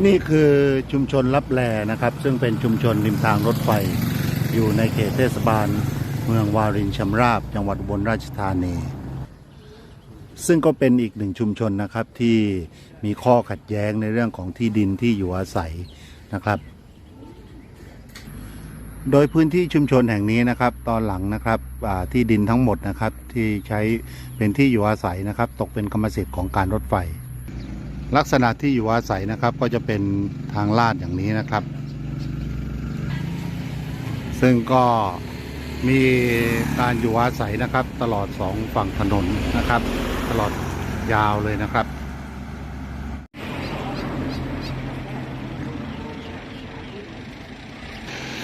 ที่นี่คือชุมชนรับแลนะครับ ซึ่งเป็นชุมชนริมทางรถไฟ อยู่ในเขตเทศบาล เมืองวารินชำราบ จังหวัดอุบลราชธานี ซึ่งก็เป็นอีกหนึ่งชุมชนนะครับที่มีข้อขัดแย้งในเรื่องของที่ดินที่อยู่อาศัยนะครับ โดยพื้นที่ชุมชนแห่งนี้นะครับ ตอนหลังนะครับที่ดินทั้งหมดนะครับที่ใช้เป็นที่อยู่อาศัยนะครับ ตกเป็นกรรมสิทธิ์ของการรถไฟ ลักษณะที่อยู่อาศัยนะครับ ก็จะเป็นทางลาดอย่างนี้นะครับ ซึ่งก็มีการอยู่อาศัยนะครับ ตลอดสองฝั่งถนนนะครับ ตลอดยาวเลยนะครับ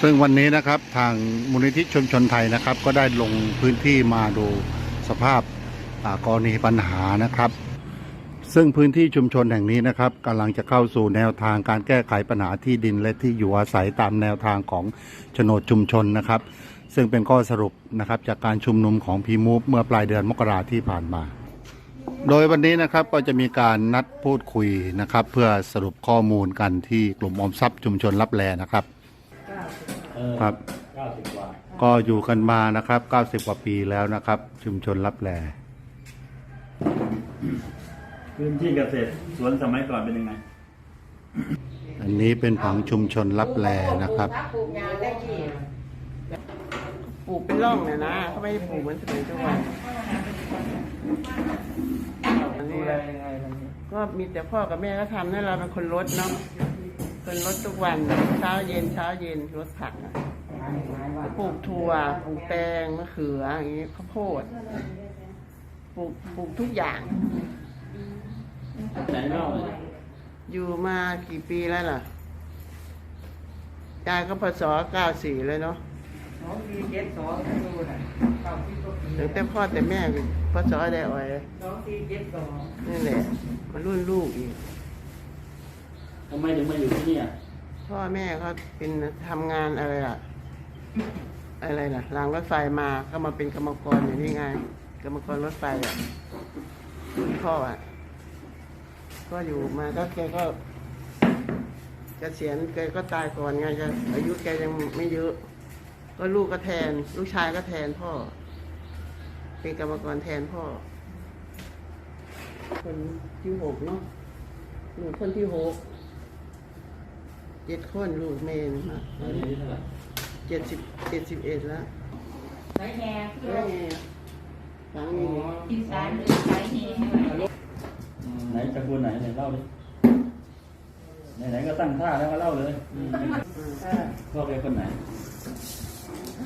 ซึ่งวันนี้นะครับทางมูลนิธิชุมชนไทยนะครับ ก็ได้ลงพื้นที่มาดูสภาพกรณีปัญหานะครับ ซึ่งพื้นที่ชุมชนแห่งนี้นะครับกำลังจะเข้าสู่แนวทางการแก้ไขปัญหาที่ดินและที่อยู่อาศัยตามแนวทางของโฉนดชุมชนนะครับ ซึ่งเป็นข้อสรุปนะครับจากการชุมนุมของพีมูฟเมื่อปลายเดือนมกราที่ผ่านมา โดยวันนี้นะครับก็จะมีการนัดพูดคุยนะครับ เพื่อสรุปข้อมูลกันที่กลุ่มออมทรัพย์ชุมชนรับแลนะครับเออครับเก้าสิบกว่าก็อยู่กันมานะครับ 90 กว่าปีแล้วนะครับ ชุมชนรับแล พื้นที่เกษตรสวนสมัยก่อนเป็นยังไง อันนี้เป็นผังชุมชนรับแลนะครับ ปลูกยางได้ที่ปลูกเป็นร่องเนี่ยนะเขาไม่ได้ปลูกเหมือนสมัยทุกวันอันนี้ก็มีแต่พ่อกับแม่ก็ทำนั่นเราเป็นคนรดเนาะคนรดทุกวันเช้าเย็นเช้าเย็นรดผักอะปลูกถั่วปลูกแตงมะเขืออย่างนี้ข้าวโพดปลูกปลูกทุกอย่าง ไหนเล่าเลยอยู่มากี่ปีแล้วล่ะยายก็พศเก้าสี่เลยเนาะสองปีเจ็ดสองดูน่ะเก้าสิบกว่าปีตั้งแต่พ่อแต่แม่พศได้อ่อยสองปีเจ็ดสองนี่แหละมารุ่นลูกอีก ทำไมถึงมาอยู่ที่นี่อะพ่อแม่เขาเป็นทำงานอะไรล่ะ อะไรล่ะรางรถไฟมาก็มาเป็นกรรมกรอยู่นี่ไง กรรมกรรถไฟอะ รุ่นพ่ออะ ก็อยู่มาก็แกก็เกษียณแกก็ตายก่อนไงจะอายุแกยังไม่เยอะ ก็ลูกก็แทน ลูกชายก็แทนพ่อ เป็นกรรมกรแทนพ่อ คนที่หกเนาะหนูคนที่หกเจ็ดคนลูกเมนมาตอนนี้อายุเท่าไหร่เจ็ดสิบเจ็ดสิบเอ็ดแล้วสายแห่เพื่อแม่ หลังนี้ที่สายสายแห่ไหนตระกูลไหนไหนเล่าดิไหนๆก็ตั้งท่าแล้วก็เล่าเลยพ่อเป็นคนไหน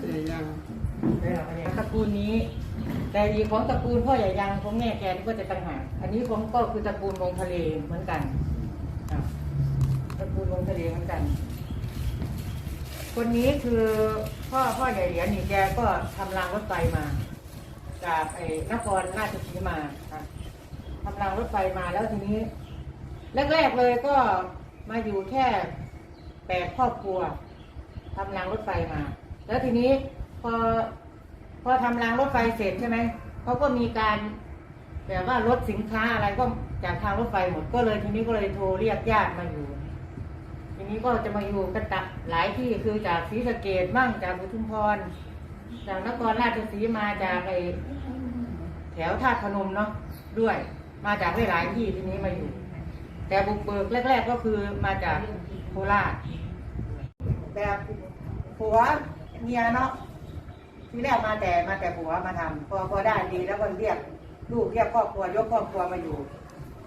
เอ้ยยังตระกูลนี้ แต่อีของตระกูลพ่อใหญ่ยังของแม่แกนี่ก็จะต่างหากอันนี้ของก็คือตระกูลวงทะเลเหมือนกันตระกูลวงทะเลเหมือนกัน คนนี้คือพ่อพ่อใหญ่เหรียญนี่แกก็ทำรางรถไฟมา จากไอ้นครราชสีมาค่ะทำรางรถไฟมาแล้วทีนี้ แรกๆเลยก็มาอยู่แค่แปดครอบครัวทำรางรถไฟมา แล้วทีนี้พอพอทำรางรถไฟเสร็จใช่ไหมเขาก็มีการแบบว่ารถสินค้าอะไรก็จากทางรถไฟหมดก็เลยทีนี้ก็เลยโทรเรียกญาติมาอยู่ ทีนี้ก็จะมาอยู่กันตะหลายที่คือจากศรีสะเกดมั่งจากอุทุมพร จากนครราชสีมาจากไอแถวท่าตุพนมเนาะด้วย มาจากหลายๆที่ที่นี้มาอยู่ แต่บุกเบิกแรก ๆ ก็คือมาจากโคราชแบบผัวเมียเนาะที่แรกมาแต่มาแต่ผัวมาทำพอพอได้ดีแล้วก็เรียกลูกเรียกครอบครัวยกครอบครัวมาอยู่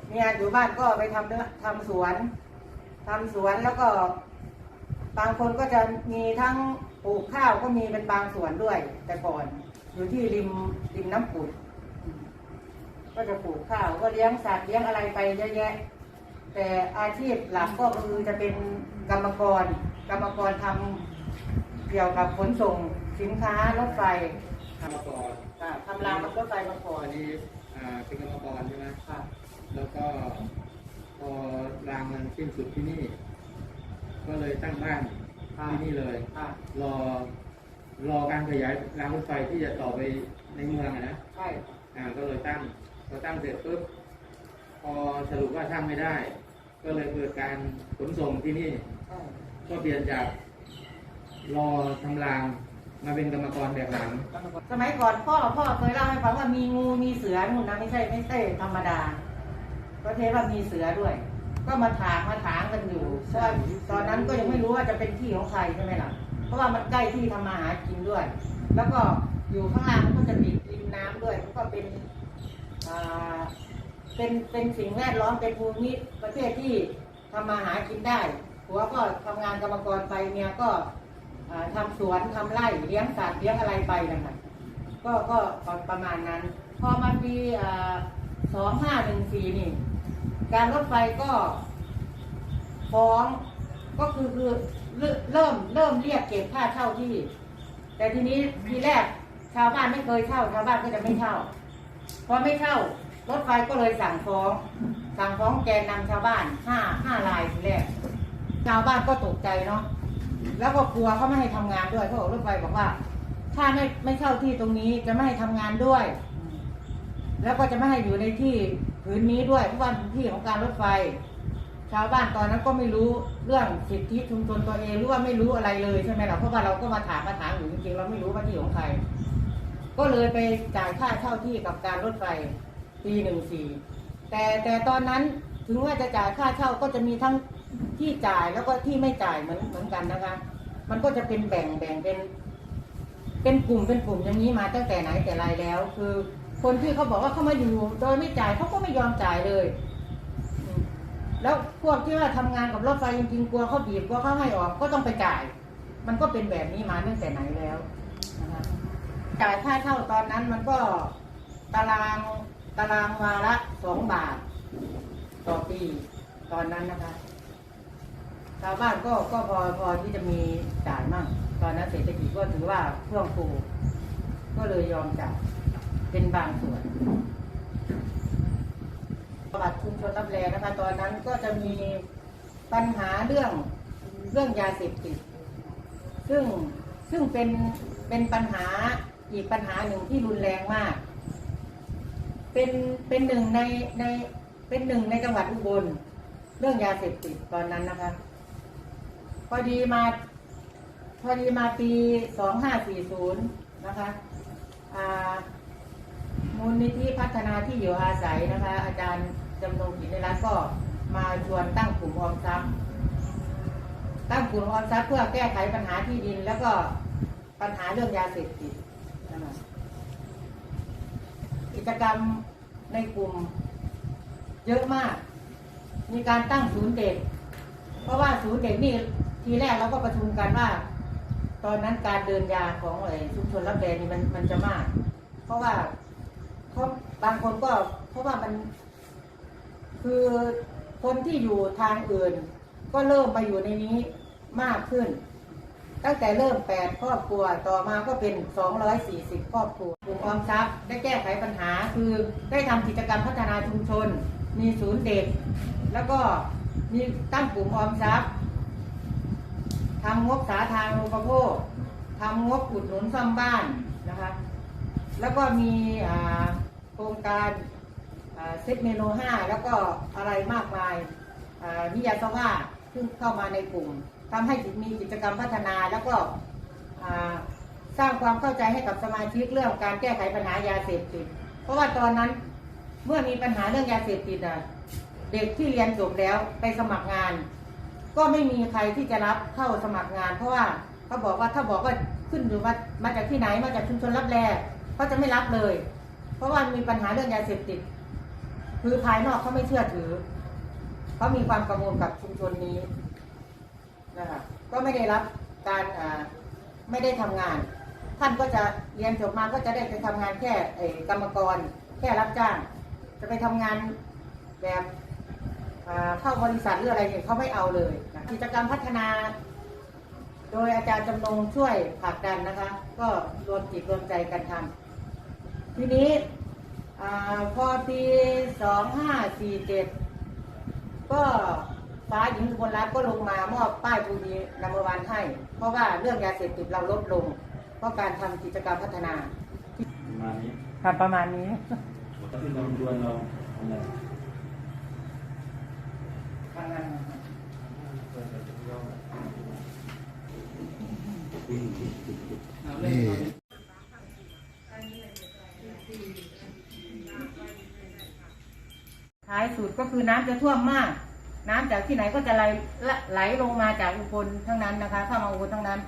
เมียอยู่บ้านก็ไปทำเนื้อทำสวนทำสวนแล้วก็ บางคนก็จะมีทั้ง ปลูกข้าวก็มีเป็นบางส่วนด้วย แต่ก่อนอยู่ที่ริมริมน้ำปุดก็จะปลูกข้าวก็เลี้ยงสัตว์เลี้ยงอะไรไปเยอะแยะ แต่อาชีพหลักก็คือจะเป็นกรรมกร กรรมกรทำเกี่ยวกับขนส่งสินค้ารถไฟมาก่อนค่ะทำรางรถไฟมาก่ออันนนี้อ่าเป็นกรรมกรใช่ไหมค่ะแล้วก็พอรางมันสิ้นสุดที่นี่ ก็เลยตั้งบ้าน ที่นี่เลยค่ะรอ รอการขยายรางรถไฟที่จะต่อไปในเมืองอะนะ ใช่อ่าก็เลยตั้งพอตั้งเสร็จปุ๊บพอสรุปว่าสร้างไม่ได้ ก็เลยเกิดการขนส่งที่นี่ ก็เปลี่ยนจากรอทำรางมาเป็นกรรมกรแบบหลัง สมัยก่อนพ่อพ่อเคยเล่าให้ฟังว่ามีงูมีเสือนู่นนะไม่ใช่ไม่ใช่ธรรมดา ก็เทว่ามีเสือด้วย ก็มาถางมาถางกันอยู่เพราะว่าตอนนั้นก็ยังไม่รู้ว่าจะเป็นที่ของใครใช่ไหมล่ะ เพราะว่ามันใกล้ที่ทำมาหากินด้วย แล้วก็อยู่ข้างล่างมันก็จะติดริมน้ำด้วยมันก็เป็นเป็นเป็นสิ่งแวดล้อมเป็นภูมิประเทศที่ทำมาหากินได้ผัวก็ทำงานกรรมกรไปเมียก็อ่าทำสวนทำไร่เลี้ยงสัตว์เลี้ยงอะไรไปนะคะก็ก็ประมาณนั้น พอมาปีสองห้าหนึ่งสี่นี่ การรถไฟก็ฟ้องก็คือคือเริ่มเริ่มเรียกเก็บค่าเช่าที่ แต่ทีนี้ทีแรกชาวบ้านไม่เคยเช่าชาวบ้านก็จะไม่เช่าพอไม่เช่ารถไฟก็เลยสั่งฟ้อง สั่งฟ้องแกนนำชาวบ้านห้าห้ารายทีแรกชาวบ้านก็ตกใจเนาะแล้วก็กลัวเขาไม่ให้ทำงานด้วยเขาบอกรถไฟบอกว่า ถ้าไม่ไม่เช่าที่ตรงนี้จะไม่ให้ทำงานด้วย แล้วก็จะไม่ให้อยู่ในที่ ผืนนี้ด้วยเพราะว่าเป็นที่ของการรถไฟ ชาวบ้านตอนนั้นก็ไม่รู้เรื่องสิทธิชุมชนตัวเองหรือว่าไม่รู้อะไรเลยใช่ไหมล่ะเพราะว่าเราก็มาถามมาถามอยู่จริงๆเราไม่รู้ว่าที่ของใคร ก็เลยไปจ่ายค่าเช่าที่กับการรถไฟปีหนึ่งสี่แต่แต่ตอนนั้นถึงว่าจะจ่ายค่าเช่าก็จะมีทั้งที่จ่ายแล้วก็ที่ไม่จ่ายเหมือนเหมือนกันนะคะ มันก็จะเป็นแบ่งแบ่งเป็น เป็นกลุ่มเป็นกลุ่มอย่างนี้มาตั้งแต่ไหนแต่ไรแล้ว คือ คนที่เขาบอกว่าเขามาอยู่โดยไม่จ่ายเขาก็ไม่ยอมจ่ายเลย แล้วพวกที่ว่าทำงานกับรถไฟจริงๆกลัวเขาบีบกลัวเขาให้ออกก็ต้องไปจ่าย มันก็เป็นแบบนี้มาตั้งแต่ไหนแล้วนะคะจ่ายค่าเช่าตอนนั้นมันก็ตารางตารางวาละสองบาท ต่อปีตอนนั้นนะคะชาวบ้านก็ก็พอพอที่จะมีจ่ายมั่ง ตอนนั้นเศรษฐกิจก็ถือว่าเพื่องฟูก็เลยยอมจ่าย เป็นบางส่วนประวัติชุมชนรับแลนะคะ ตอนนั้นก็จะมีปัญหาเรื่องเรื่องยาเสพติด ซึ่งซึ่งเป็นเป็นปัญหาอีกปัญหาหนึ่งที่รุนแรงมาก เป็นเป็นหนึ่งในในเป็นหนึ่งในจังหวัดอุบล เรื่องยาเสพติดตอนนั้นนะคะ พอดีมาพอดีมาปีสองห้าสี่ศูนย์นะคะ อ่า มูลนิธิพัฒนาที่อยู่อาศัยนะคะ อาจารย์จำนงกิจในรัฐก็มาชวนตั้งกลุ่มออมทรัพย์ตั้งกลุ่มออมทรัพย์เพื่อแก้ไขปัญหาที่ดิน แล้วก็ปัญหาเรื่องยาเสพติดนะคะกิจกรรมในกลุ่มเยอะมาก มีการตั้งศูนย์เด็ก เพราะว่าศูนย์เด็กนี่ทีแรกเราก็ประชุมกันว่า ตอนนั้นการเดินยาของไอ้ชุมชนรับแรงนี่มันมันจะมาก เพราะว่า เขาบางคนก็เพราะว่ามัน คือคนที่อยู่ทางอื่น ก็เริ่มมาอยู่ในนี้มากขึ้น ตั้งแต่เริ่มแปดครอบครัวต่อมาก็เป็น240ครอบครัวกลุ่มออมทรัพย์ได้แก้ไขปัญหา คือได้ทำกิจกรรมพัฒนาชุมชน มีศูนย์เด็ก แล้วก็มีตั้งกลุ่มออมทรัพย์ทำงบสาธารณูปโภคทำงบอุดหนุนซ่อมบ้านนะคะ แล้วก็มีโครงการเซตเมโนห้าแล้วก็อะไรมากมายนิยาสว่าซึ่งเข้ามาในกลุ่มทำให้มีกิจกรรมพัฒนาแล้วก็สร้างความเข้าใจให้กับสมาชิกเรื่องการแก้ไขปัญหายาเสพติด เพราะว่าตอนนั้นเมื่อมีปัญหาเรื่องยาเสพติดอะเด็กที่เรียนจบแล้วไปสมัครงาน ก็ไม่มีใครที่จะรับเข้าสมัครงาน เพราะว่าเขาบอกว่าถ้าบอกว่าขึ้นอยู่มามาจากที่ไหนมาจากชุมชนรับแล เขาจะไม่รับเลย เพราะว่ามีปัญหาเรื่องยาเสพติด คือภายนอกเขาไม่เชื่อถือเขามีความกังวลกับชุมชนนี้นะคะก็ไม่ได้รับการไม่ได้ทำงาน ท่านก็จะเรียนจบมาก็จะได้ไปทำงานแค่เอ่อกรรมกร แค่รับจ้าง จะไปทำงานแบบเข้าบริษัทหรืออะไรเนี่ยเขาไม่เอาเลยกิจกรรมพัฒนา โดยอาจารย์จำนงช่วยผลักดันนะคะ ก็รวมจิตรวมใจกันทำ ทีนี้อาพอปีสองห้าสี่เจ็ดก็ฟ้าหญิงสุพลรัตน์ก็ลงมามอบป้ายภูมินำมาวานให้ เพราะว่าเรื่องยาเสพติดเราลดลง เพราะการทำกิจกรรมพัฒนา ประมาณนี้ค่ะประมาณนี้ที่เราชวนเราอะไร อ่างอาหาร นี่ ท้ายสุดก็คือน้ำจะท่วมมาก น้ำจากที่ไหนก็จะไหลไหลลงมาจากอุบลทั้งนั้นนะคะเข้ามาอุบลทั้งนั้น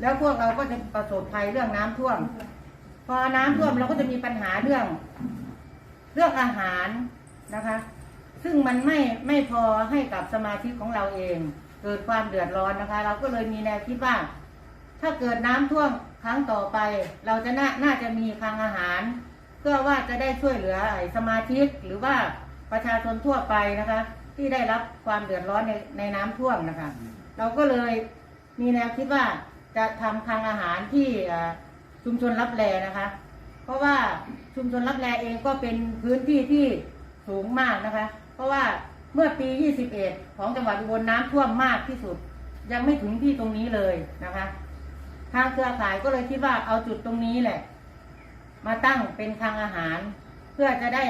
แล้วพวกเราก็จะประสบภัยเรื่องน้ำท่วม พอน้ำท่วมเราก็จะมีปัญหาเรื่อง เรื่องอาหารนะคะ ซึ่งมันไม่ไม่พอให้กับสมาชิกของเราเอง เกิดความเดือดร้อนนะคะ เราก็เลยมีแนวคิดว่า ถ้าเกิดน้ำท่วมครั้งต่อไป เราจะน่าน่าจะมีคลังอาหาร เพื่อว่าจะได้ช่วยเหลือสมาชิกหรือว่า ประชาชนทั่วไปนะคะ ที่ได้รับความเดือดร้อนในในน้ำท่วมนะคะ เราก็เลยมีแนวคิดว่าจะทำคลังอาหารที่อ่าชุมชนรับแลนะคะ เพราะว่าชุมชนรับแลเองก็เป็นพื้นที่ที่สูงมากนะคะ เพราะว่าเมื่อปี 21 ของจังหวัดอุบลน้ำท่วมมากที่สุด ยังไม่ถึงที่ตรงนี้เลยนะคะ ทางเครือข่ายก็เลยคิดว่าเอาจุดตรงนี้แหละ มาตั้งเป็นคลังอาหาร เพื่อจะได้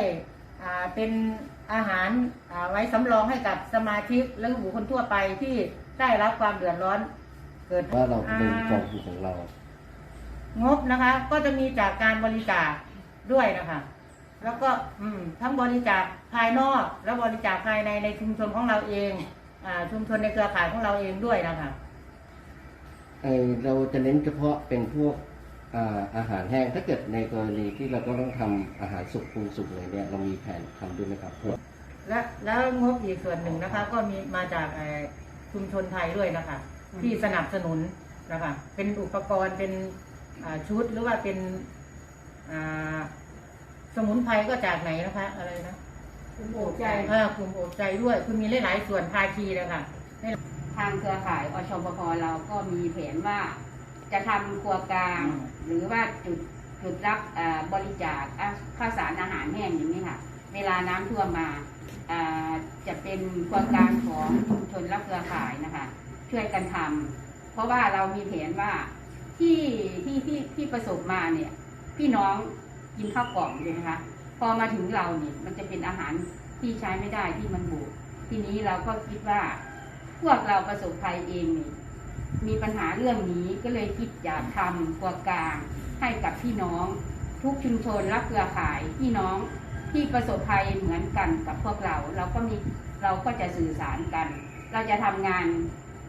อ่าเป็น อาหารอ่าไว้สำรองให้กับสมาชิกและบุคคลทั่วไปที่ได้รับความเดือดร้อน เกิดว่าเราเป็นอ่ากองทุนของเรา งบนะคะ ก็จะมีจากการบริจาคด้วยนะคะ แล้วก็อืมทั้งบริจาคภายนอก และบริจาคภายในในชุมชนของเราเองอาชุมชนในเครือข่ายของเราเองด้วยนะคะเออเราจะเน้นเฉพาะเป็นพวก อ่าอาหารแห้งถ้าเกิดในกรณีที่เราต้องทำอาหารสุกปรุงสุกเลยเนี่ยเรามีแผนทำด้วยไหมครับเพื่อและแล้วงบอีกส่วนหนึ่งนะคะ ก็มีมาจากเอ่อชุมชนไทยด้วยนะคะ ที่สนับสนุนนะคะเป็นอุปกรณ์เป็นอ่าชุดหรือว่าเป็นอ่าสมุนไพรก็จากไหนนะคะ อะไรนะกลุ่มอบใจเออกลุ่มอบใจด้วย คือมีหลายๆส่วนภาคีเลยค่ะทางเครือข่ายอชปพเราก็มีแผนว่า จะทำครัวกลางอืมหรือว่าจุดจุดรับเอ่อบริจาคอะข้าวสารอาหารแห้งอย่างนี้ค่ะ เวลาน้ำท่วมมาอ่าจะเป็นครัวกลางของชุมชนและเครือข่ายนะคะ ช่วยกันทำเพราะว่าเรามีแผนว่าที่ที่ที่ที่ประสบมาเนี่ย พี่น้องกินข้าวกล่องใช่ไหมคะ พอมาถึงเราเนี่ยมันจะเป็นอาหารที่ใช้ไม่ได้ที่มันบูดทีนี้เราก็คิดว่า พวกเราประสบภัยเองนี่ มีปัญหาเรื่องนี้ก็เลยคิดอยากทำครัวกลางให้กับพี่น้อง ทุกชุมชนและเครือข่ายพี่น้องที่ประสบภัยเหมือนกันกับพวกเรา เราก็มีเราก็จะสื่อสารกัน เราจะทำงาน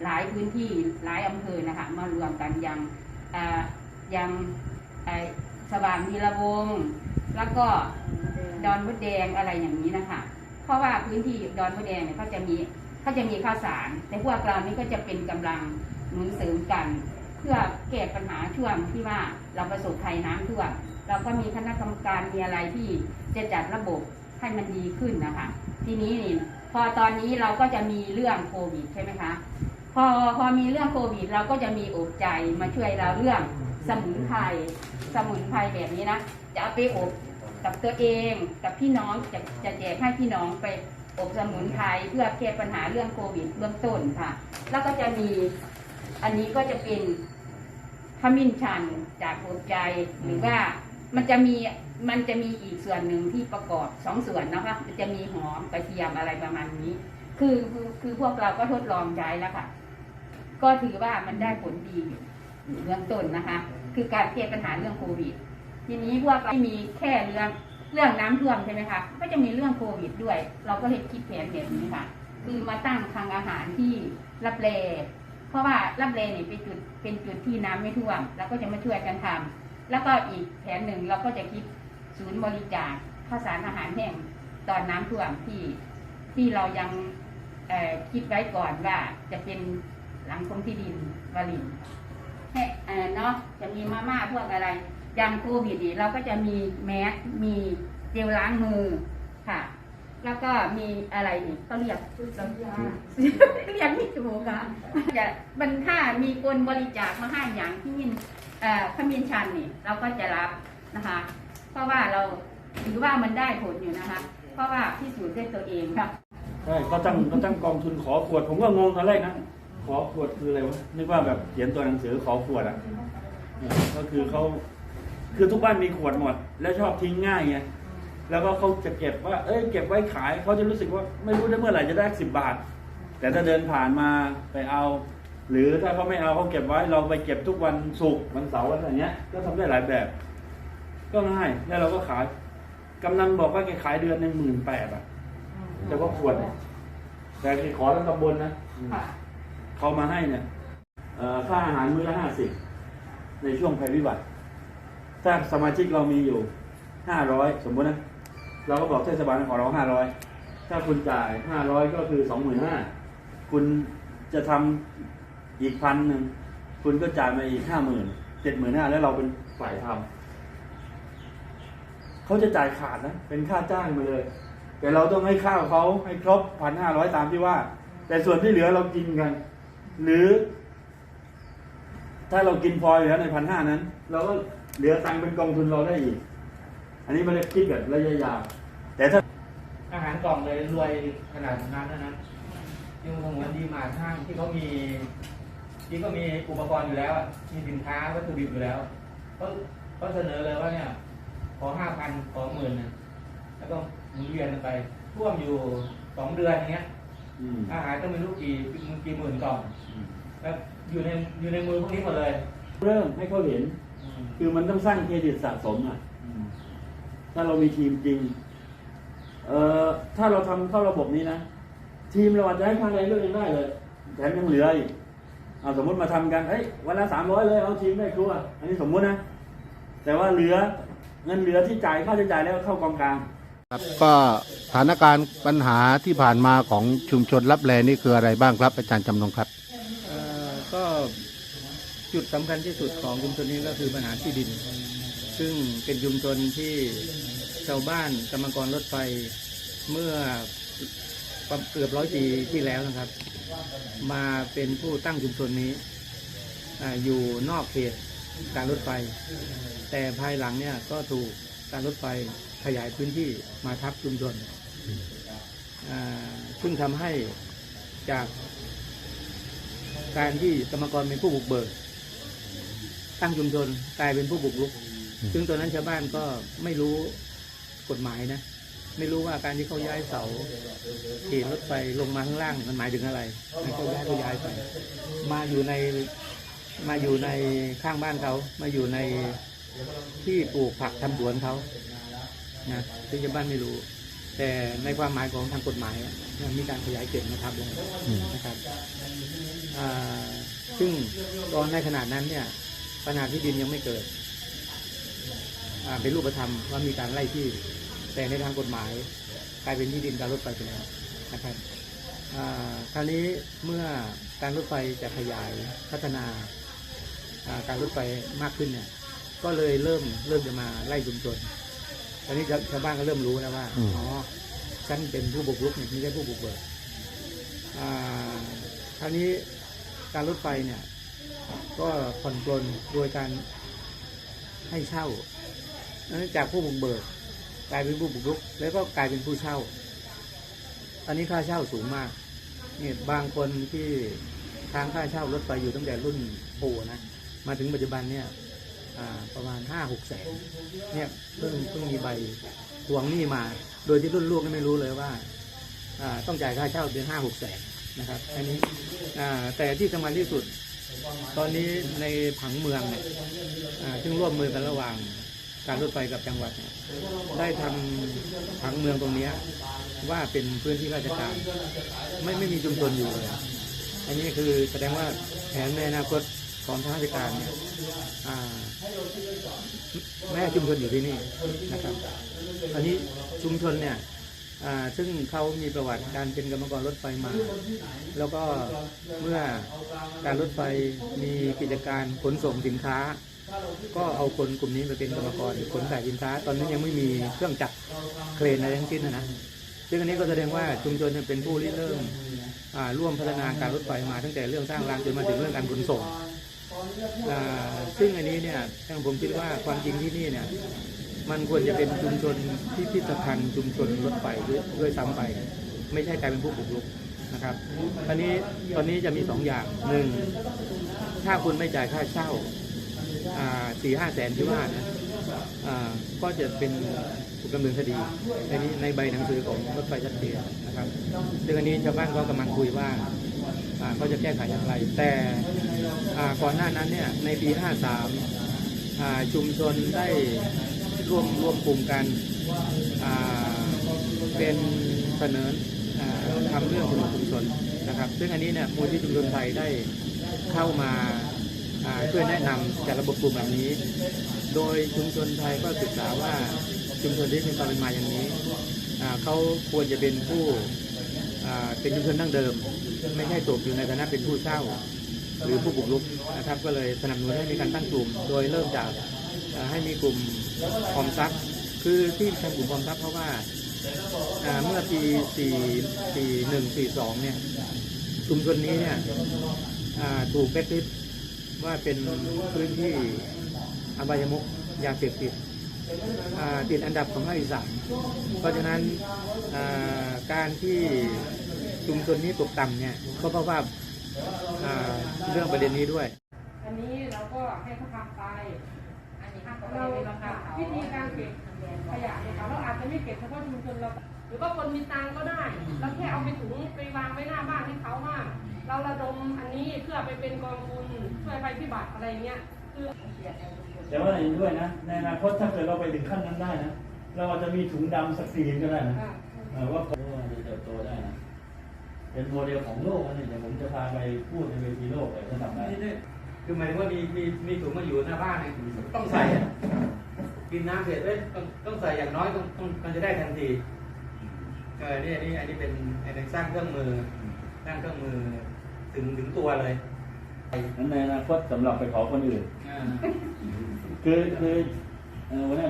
หลายพื้นที่หลายอำเภอนะคะมารวมกันยังยังสว่างวีระวง แล้วก็ดอนมดแดงอะไรอย่างนี้นะคะ เพราะว่าพื้นที่ดอนมดแดงเนี่ยเขาจะมี เขาจะมีข้าวสาร แต่พวกเรานี่ก็จะเป็นกำลังหนุนเสริมกัน เพื่อแก้ปัญหาช่วงที่ว่าเราประสบภัยน้ำท่วมเราก็มีคณะกรรมการมีอะไรที่จะจัดระบบให้มันดีขึ้นนะคะ ทีนี้นี่พอตอนนี้เราก็จะมีเรื่องโควิดใช่ไหมคะพอพอมีเรื่องโควิด เราก็จะมีอบใจมาช่วยเราเรื่องสมุนไพรสมุนไพรแบบนี้นะจะเอาไปอบกับตัวเองกับพี่น้องจะจะแจกให้พี่น้องไป อบสมุนไพรเพื่อแก้ปัญหาเรื่องโควิดเบื้องต้นค่ะ แล้วก็จะมีอันนี้ก็จะเป็นขมิ้นชันจากอบใจหรือว่ามันจะมีมันจะมีอีกส่วนหนึ่งที่ประกอบสองส่วนนะคะมันจะมีหอมกระเทียมอะไรประมาณนี้คือคือคือพวกเราก็ทดลองใช้แล้วค่ะ ก็ถือว่ามันได้ผลดีเบื้องต้นนะคะ คือการแก้ปัญหาเรื่องโควิด ทีนี้พวกเราไม่มีแค่เรื่อง เรื่องน้ำท่วมใช่ไหมคะ ก็จะมีเรื่องโควิดด้วย เราก็เลยคิดแผนแบบนี้ค่ะ คือมาตั้งคลังอาหารที่รับเลเพราะว่ารับเลเนี่ยเป็นจุดเป็นจุดที่น้ำไม่ท่วมเราก็จะมาช่วยกันทำแล้วก็อีกแผนหนึ่งเราก็จะคิดศูนย์บริจาคข้าวสารอาหารแห้งตอนน้ำท่วมที่ที่เรายังคิดไว้ก่อนว่าจะเป็นหลังกรมที่ดินวารินแค่เนาะจะมีมาม่าพวกอะไร อยังโควิดนี่เราก็จะมีแมสมีเจลล้างมือค่ะ แล้วก็มีอะไรนี่เขาเรียกเราเรียกไม่ถูกค่ะจะมันถ้ามีคนบริจาคมาให้อย่างที่มินเอ่อขมินชันนี่เราก็จะรับนะคะ เพราะว่าเราถือว่ามันได้ผลอยู่นะคะ เพราะว่าพิสูจน์ด้วยตัวเองค่ะใช่ก็ตั้งก็ตั้งกองทุนขอขวด ผมก็งงตอนแรกนะขอขวดคืออะไรวะนึกว่าแบบเขียนตัวหนังสือขอขวดอะก็คือเขา คือทุกบ้านมีขวดหมด แล้วชอบทิ้งง่ายไงแล้วก็เขาจะเก็บว่า เอ้ยเก็บไว้ขายเขาจะรู้สึกว่าไม่รู้ได้เมื่อไหร่จะได้สิบบาท แต่ถ้าเดินผ่านมาไปเอา หรือถ้าเขาไม่เอาเขาเก็บไว้เราไปเก็บทุกวันศุกร์วันเสาร์อะไรอย่างเงี้ย ก็ทำได้หลายแบบ ก็ง่ายแล้วเราก็ขายกำนันบอกว่าแกขายเดือนหนึ่งหมื่นแปดอะแต่ว่าขวดเนี่ยแต่แกขอทั้งตำบลนะค่ะเขามาให้เนี่ยเอ่อค่าอาหารมื้อละห้าสิบในช่วงภัยพิบัติ ถ้าสมาชิกเรามีอยู่ห้าร้อยสมมตินะ เราก็บอกเทศบาลขอเราห้าร้อยถ้าคุณจ่ายห้าร้อยก็คือสองหมื่นห้าคุณจะทำอีกพันหนึ่งคุณก็จ่ายมาอีกห้าหมื่นเจ็ดหมื่นห้าแล้วเราเป็นฝ่ายทำเขาจะจ่ายขาดนะ เป็นค่าจ้างมาเลย แต่เราต้องให้ข้าวเขาให้ครบพันห้าร้อยตามที่ว่า แต่ส่วนที่เหลือเรากินกัน หรือ ถ้าเรากินพออยู่แล้วในพันห้านั้น เราก็ เหลือตังค์เป็นกองทุนเราได้อีก อันนี้มันเรียกคิดแบบระยะยาวแต่ถ้าอาหารกล่องเลยรวยขนาดนั้นนะนะยังเหมือนดีมาร์ทห้างที่เขามี ที่ก็มีอุปกรณ์อยู่แล้วอะมีสินค้าวัตถุดิบอยู่แล้วเขาเขาเสนอเลยว่าเนี่ย ขอห้าพันขอหมื่นนะแล้วก็หมุนเวียนกันไปท่วมอยู่สองเดือนอย่างเงี้ย อืมอาหารต้องไม่รู้กี่กี่หมื่นกล่องแล้วอยู่ในอยู่ในมือพวกนี้หมดเลย เริ่มให้เขาเห็น คือมันต้องสร้างเครดิตสะสมอะถ้าเรามีทีมจริง เอ่อถ้าเราทำเข้าระบบนี้นะ ทีมเราอาจจะให้ค่าแรงด้วยเองได้เลยแถมยังเหลืออีกเอาสมมติมาทำกันเอ้ยวันละสามร้อยเลยเอาทีมได้ครัวอันนี้สมมุตินะ แต่ว่าเหลือเงินเหลือที่จ่ายค่าใช้จ่ายแล้วเข้ากองกลางครับก็สถานการณ์ปัญหาที่ผ่านมาของชุมชนรับแลนี่คืออะไรบ้างครับอาจารย์จำนงครับเอ่อก็ จุดสำคัญที่สุดของชุมชนนี้ก็คือปัญหาที่ดิน ซึ่งเป็นชุมชนที่ชาวบ้านกรรมกรรถไฟเมื่อเกือบร้อยปีที่แล้วนะครับ มาเป็นผู้ตั้งชุมชนนี้ออยู่นอกเขตการรถไฟ แต่ภายหลังเนี่ยก็ถูกการรถไฟขยายพื้นที่มาทับชุมชนซึ่งทำให้จากการที่กรรมกรเป็นผู้บุกเบิก ตั้งชุมชนกลายเป็นผู้บุกรุก ซึ่งตอนนั้นชาวบ้านก็ไม่รู้กฎหมายนะ ไม่รู้ว่าการที่เขาย้ายเสาเขตรถไฟลงมาข้างล่างมันหมายถึงอะไรให้เขาย้ายก็ย้ายไป มาอยู่ในมาอยู่ในข้างบ้านเขา มาอยู่ในที่ปลูกผักทำสวนเขานะซึ่งชาวบ้านไม่รู้ แต่ในความหมายของทางกฎหมายอะมันมีการขยายเขตมาทับลงนะครับอ่าซึ่งตอนในขนาดนั้นเนี่ย ปัญหาที่ดินยังไม่เกิดอ่าเป็นรูปธรรมว่ามีการไล่ที่ แต่ในทางกฎหมายกลายเป็นที่ดินการรถไฟไปแล้วนะครับอ่าคราวนี้เมื่อการรถไฟจะขยายพัฒนาอ่าการรถไฟมากขึ้นเนี่ย ก็เลยเริ่มเริ่มจะมาไล่ชุมชนตอนนี้ชาวชาวบ้านก็เริ่มรู้แล้วว่าอืมอ๋อฉันเป็นผู้บุกรุกเนี่ยไม่ใช่ผู้บุกเบิกอ่าคราวนี้การรถไฟเนี่ย ก็ผ่อนปลนโดยการให้เช่าจากผู้บุกเบิกกลายเป็นผู้บุกรุก แล้วก็กลายเป็นผู้เช่า อันนี้ค่าเช่าสูงมากเนี่ยบางคนที่ทางค่าเช่ารถไฟอยู่ตั้งแต่รุ่นปู่นะ มาถึงปัจจุบันเนี่ยประมาณห้าหกแสนเนี่ยเพิ่งเพิ่งมีใบทวงหนี้มา โดยที่รุ่นลูกไม่รู้เลยว่าต้องจ่ายค่าเช่าเดือนห้าหกแสนนะครับอันนี้แต่ที่สำคัญที่สุด ตอนนี้ในผังเมืองเนี่ยซึ่งร่วมมือกันระหว่างการรถไฟกับจังหวัดเนี่ยได้ทำผังเมืองตรงนี้ว่าเป็นพื้นที่ราชการ ไม่ไม่มีชุมชนอยู่เลยอันนี้คือแสดงว่าแผนในอนาคตของทางราชการเนี่ยอ่าไม่ชุมชนอยู่ที่นี่นะครับ อันนี้ชุมชนเนี่ย ซึ่งเขามีประวัติการเป็นกรรมกรรถไฟมา แล้วก็เมื่อการรถไฟมีกิจการขนส่งสินค้า ก็เอาคนกลุ่มนี้ไปเป็นกรรมกรขนส่ายสินค้า ตอนนั้นยังไม่มีเครื่องจักรเครนอะไรทั้งสิ้นนะนะซึ่งอันนี้ก็แสดงว่าชุมชนเป็นผู้ริเริ่มร่วมพัฒนาการรถไฟมาตั้งแต่เรื่องสร้างรางจนมาถึงเรื่องการขนส่งซึ่งอันนี้เนี่ยทางผมคิดว่าความจริงที่นี่เนี่ย มันควรจะเป็นชุมชนพิพิธภัณฑ์ชุมชนรถไฟด้วยด้วยซ้ำไป ไม่ใช่กลายเป็นผู้บุกรุกนะครับตอนนี้ตอนนี้จะมีสองอย่างหนึ่งถ้าคุณไม่จ่ายค่าเช่าสี่ห้าแสนที่ว่านะก็จะเป็นถูกดำเนินคดีในนี้ในใบหนังสือของรถไฟชัดเจนนะครับซึ่งอันนี้ชาวบ้านก็กำลังคุยว่าเขาจะแก้ไขอย่างไร แต่ก่อนหน้านั้นเนี่ยในปี 53อ่าชุมชนได้ ร่วมร่วมกลุ่มกันเป็นเสนอทำเรื่องถนนชุมชนนะครับ ซึ่งอันนี้เนี่ยมูลที่ชุมชนไทยได้เข้ามาช่วยแนะนำจัดระบบกลุ่มแบบนี้ โดยชุมชนไทยก็ศึกษาว่าชุมชนที่มีความเป็นมาอย่างนี้เขาควรจะเป็นผู้เป็นชุมชนดั้งเดิม ไม่ใช่ตกอยู่ในฐานะเป็นผู้เช่าหรือผู้บุกรุกนะครับ ก็เลยสนับสนุนให้มีการตั้งกลุ่ม โดยเริ่มจาก ให้มีกลุ่มออมทรัพย์ คือที่ทำกลุ่มออมทรัพย์เพราะว่าเมื่อปี 4 4 1 4 2 เนี่ยชุมชนนี้เนี่ยถูกแบ็คลิสต์ว่าเป็นพื้นที่อบายมุกยาเสพติดติดอันดับของภาคอีสานเพราะฉะนั้นการที่ชุมชนนี้ตกต่ำเนี่ยก็เพราะว่าเรื่องประเด็นนี้ด้วย อันนี้เราก็ให้เขาทำไป เราเราราคาเขาวิธีการเก็บขยะเนี่ยค่ะเราอาจจะไม่เก็บเฉพาะชุมชนเราหรือว่าคนมีตังค์ก็ได้เราแค่เอาไปถุงไปวางไว้หน้าบ้านให้เขาว่าเราระดมอันนี้เพื่อไปเป็นกองทุนช่วยภัยพิบัติอะไรเงี้ยคือแต่ว่าอย่างนี้ด้วยนะในอนาคตถ้าเกิดเราไปถึงขั้นนั้นได้นะเราอาจจะมีถุงดำสกรีนก็ได้นะอ่าเออว่าผมว่าจะเติบโตได้นะเป็นโมเดลของโลกนะเนี่ยเดี๋ยวผมจะพาไปพูดในเวทีโลกเลยจะทำได้ คือหมายถึงว่ามีมีมีถุงมาอยู่หน้าบ้านเนี่ยต้องใส่อะกินน้ำเสร็จเอ้ยต้องต้องใส่อย่างน้อยต้องต้องมันจะได้ทันทีเออนี่อันนี้อันนี้เป็นอันนี้สร้างเครื่องมือสร้างเครื่องมือถึงถึงตัวเลยนั้นในอนาคตสำหรับไปขอคนอื่นอ่าคือคือเออวันนี้